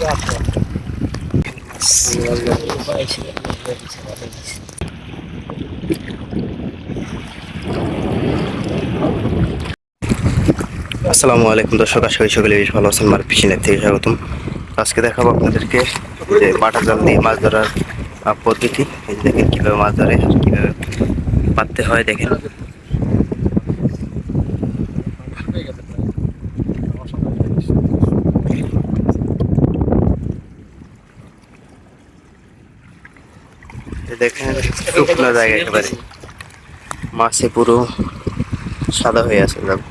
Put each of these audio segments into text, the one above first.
আসসালামু আলাইকুম দর্শক, আশা করি সকলে বেশ ভালো আছেন। মার ফিশিনের থেকে স্বাগতম। আজকে দেখাবো আপনাদেরকে যে বাটা জাল দিয়ে মাছ ধরার পদ্ধতি। দেখেন কীভাবে মাছ ধরে, কীভাবে পাততে হয়, দেখেন এই দেখেন শুকনো জায়গা একেবারে। মাছে পুরো সাদা হয়ে আছে দেখো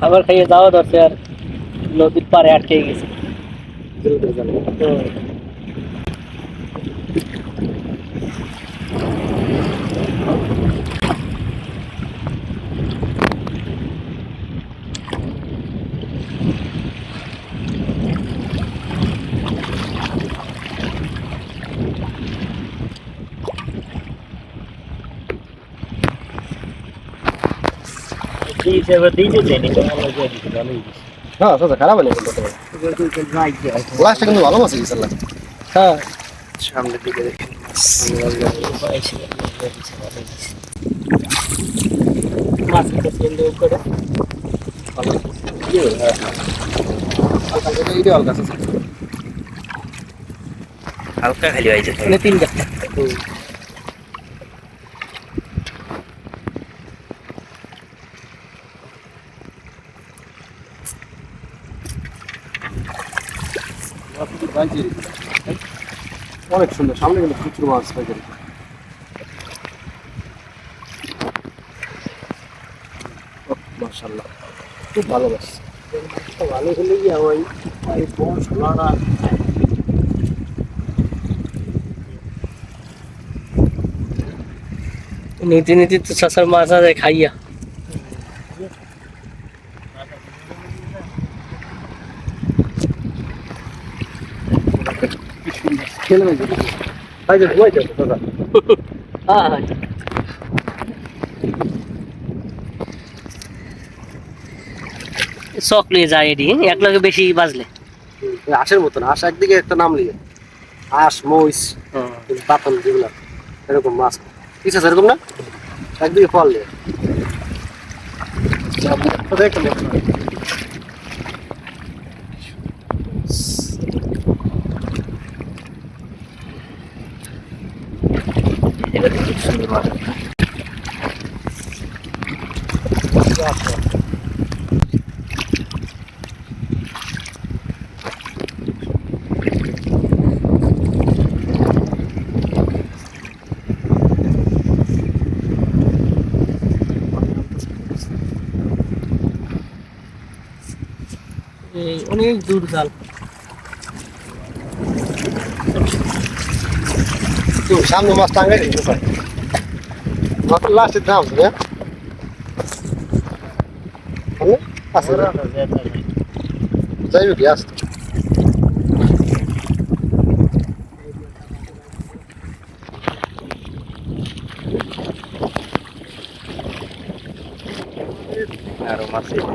খাবার খাইয়ে যাওয়া আর নদীর পাড়ে আটকে গেছে তো দিয়েছে এবার দিয়েছে দেয়নি তো আমরা দিয়ে দিতে ভালোই দিয়েছে। হ্যাঁ আচ্ছা খারাপ নেই লাস্টটা কিন্তু ভালো মাছ গেছে হ্যাঁ। সামনের দিকে দেখেন। পাইছি, দিয়ে দিয়েছে, ভালোই দিয়েছে। মাছ খেতে সেন্ড করে এইটা হালকা আছে হালকা খালি হয়েছে মানে তিনটা অনেক সুন্দর, সামনে কিন্তু প্রচুর মাছ পাইকারি। মার্শাল্লাহ খুব ভালো মাছ। ভালো হলে কি ষোলোটা নীতি নীতি তো চাষার মাছ আছে, খাইয়া। খেলে নাই ভাই যে ঘুমাই যাবে দাদা। শখ নিয়ে যায় এটি এক লগে বেশি বাজলে। আশের মতন আশ একদিকে একটা নাম লিয়ে আশ মহিষ বাতন যেগুলো এরকম মাছ। কিছু আছে এরকম না? একদিকে ফল লিয়ে খুব সুন্দর মাছ এই অনেক দূর জাল সামনে মাছ টাঙ্গাই দিতে পারে মাছ লাস্টের দাম হ্যাঁ আছে যাইবে কি আসতে আরও মাছ এই যে।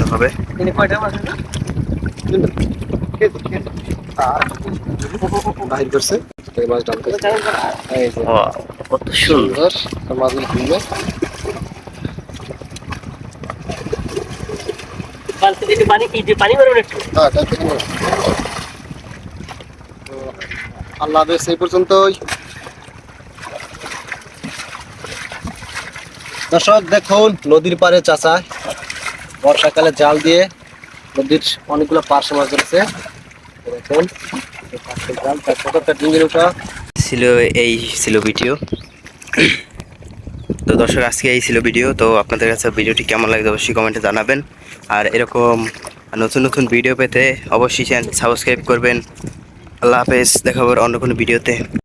হবে? বাহির করছে। মাছ ও কত সুন্দর। মাছগুলো হ্যাঁ আল্লাহ হাফেজ এই পর্যন্তই। দর্শক দেখুন নদীর পাড়ে চাচা বর্ষাকালে জাল দিয়ে নদীর অনেকগুলো পার্শ্ব মাছ ধরেছে। ছিল এই ছিল ভিডিও। তো দর্শক, আজকে এই ছিল ভিডিও। তো আপনাদের কাছে ভিডিওটি কেমন লাগবে অবশ্যই কমেন্টে জানাবেন। আর এরকম নতুন নতুন ভিডিও পেতে অবশ্যই সাবস্ক্রাইব করবেন। আল্লাহ হাফেজ, দেখা হবে অন্য কোনো ভিডিওতে।